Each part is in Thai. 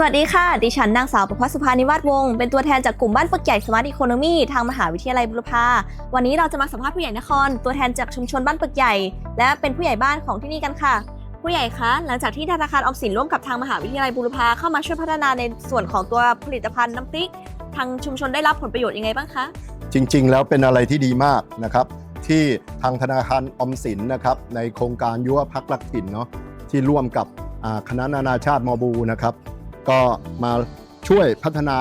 สวัสดีค่ะ ดิฉันนางสาวประภัสสุภานิวาสวงศ์เป็นตัวแทนจากกลุ่มบ้านปึกใหญ่สมาร์ทอีโคโนมีทางมหาวิทยาลัยบุรพาวันนี้เราจะมาสัมภาษณ์ผู้ใหญ่นคร ตัวแทนจากชุมชนบ้านปึกใหญ่ และเป็นผู้ใหญ่บ้านของที่นี่กันค่ะ ผู้ใหญ่คะ หลังจากที่ธนาคารออมสินร่วมกับทางมหาวิทยาลัยบุรพาเข้ามาช่วยพัฒนาในส่วนของตัวผลิตภัณฑ์น้ำพริก ทางชุมชนได้รับผลประโยชน์ยังไงบ้างคะ จริง ๆ แล้วเป็นอะไรที่ดีมากนะครับ ที่ทางธนาคารออมสินนะครับในโครงการยุวพักรักถิ่นเนาะที่ร่วมกับคณะนานาชาติมอบูนะครับ ก็มาช่วยพัฒนา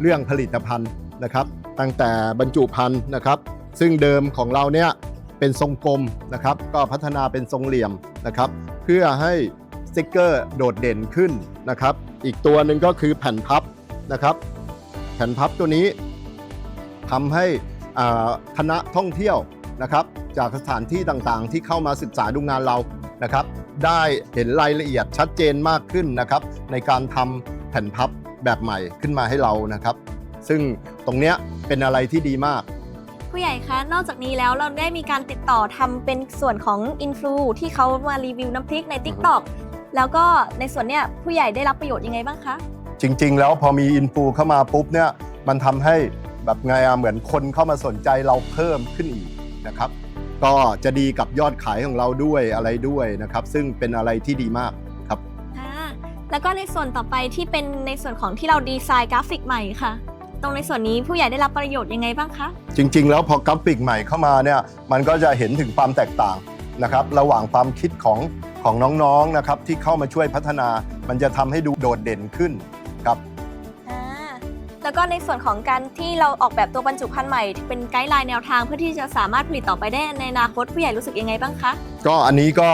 เรื่องผลิตภัณฑ์นะครับ ตั้งแต่บรรจุภัณฑ์นะครับ ซึ่งเดิมของเราเนี่ยเป็นทรงกลมนะครับ ก็พัฒนาเป็นทรงเหลี่ยมนะครับ เพื่อให้สติกเกอร์โดดเด่นขึ้นนะครับ อีกตัวหนึ่งก็คือแผ่นพับนะครับ แผ่นพับตัวนี้ทำให้คณะท่องเที่ยวนะครับ จากสถานที่ต่างๆ ที่เข้ามาศึกษาดูงานเรานะครับ ได้เห็นรายละเอียดชัดเจนมากขึ้นนะครับในการทำแผ่นพับแบบใหม่ขึ้นมาให้เรานะครับ ซึ่งตรงเนี้ยเป็นอะไรที่ดีมาก ผู้ใหญ่คะ นอกจากนี้แล้วเราได้มีการติดต่อทำเป็นส่วนของอินฟลูที่เขามารีวิวน้ำพริกใน t ิ k t o k แล้วก็ในส่วนเนี้ยผู้ใหญ่ได้รับประโยชน์ยังไงบ้างคะ จริง ๆ แล้วพอมีอินฟูเข้ามาปุ๊บเนี่ยมันทำให้แบบไงอะเหมือนคนเข้ามาสนใจเราเพิ่มขึ้นอีกนะครับ ก็จะดีกับยอดขายของเราด้วยอะไรด้วยนะครับ ซึ่งเป็นอะไรที่ดีมากครับ อ่าแล้วก็ในส่วนต่อไปที่เป็นในส่วนของที่เราดีไซน์กราฟิกใหม่ค่ะ ตรงในส่วนนี้ผู้ใหญ่ได้รับประโยชน์ยังไงบ้างคะ จริงๆ แล้วพอกราฟิกใหม่เข้ามาเนี่ยมันก็จะเห็นถึงความแตกต่างนะครับระหว่างความคิดของของน้องๆนะครับที่เข้ามาช่วยพัฒนา มันจะทำให้ดูโดดเด่นขึ้นครับอ่า แล้วก็ในส่วนของการที่เราออกแบบตัวบรรจุภัณฑ์ใหม่ เป็นไกด์ไลน์แนวทางเพื่อที่จะสามารถผลิตต่อไปได้ในอนาคตผู้ใหญ่รู้สึกยังไงบ้างคะ ก็อันนี้ก็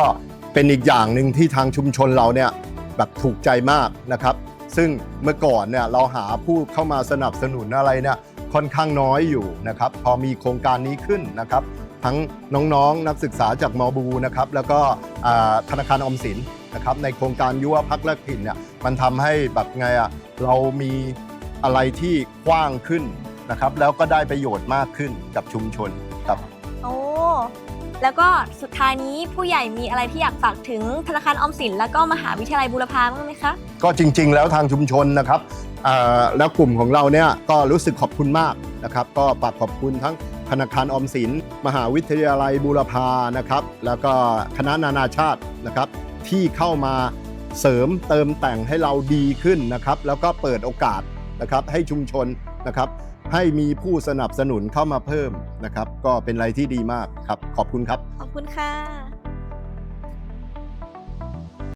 เป็นอีกอย่างหนึ่งที่ทางชุมชนเราเนี่ยแบบถูกใจมากนะครับ ซึ่งเมื่อก่อนเนี่ยเราหาผู้เข้ามาสนับสนุนอะไรเนี่ยค่อนข้างน้อยอยู่นะครับ พอมีโครงการนี้ขึ้นนะครับ ทั้งน้องๆนักศึกษาจากมบูนะครับ แล้วก็ธนาคารออมสินนะครับ ในโครงการยุวพักและถิ่นเนี่ยมันทำให้แบบไงอะเรามี อะไรที่กว้างขึ้นนะครับ แล้วก็ได้ประโยชน์มากขึ้นกับชุมชนครับ โอ้แล้วก็สุดท้ายนี้ผู้ใหญ่มีอะไรที่อยากฝากถึงธนาคารออมสิน แล้วก็มหาวิทยาลัยบูรพาบ้างไหมคะ ก็จริง ๆ แล้วทางชุมชนนะครับอ่าแล้วกลุ่มของเราเนี่ยก็รู้สึกขอบคุณมากนะครับ ก็ฝากขอบคุณทั้งธนาคารออมสิน มหาวิทยาลัยบูรพานะครับ แล้วก็คณะนานาชาตินะครับ ที่เข้ามาเสริมเติมแต่งให้เราดีขึ้นนะครับ แล้วก็เปิดโอกาส นะครับให้ชุมชนนะครับให้มีผู้สนับสนุนเข้ามาเพิ่มนะครับ ก็เป็นอะไรที่ดีมากครับ ขอบคุณครับ ขอบคุณค่ะ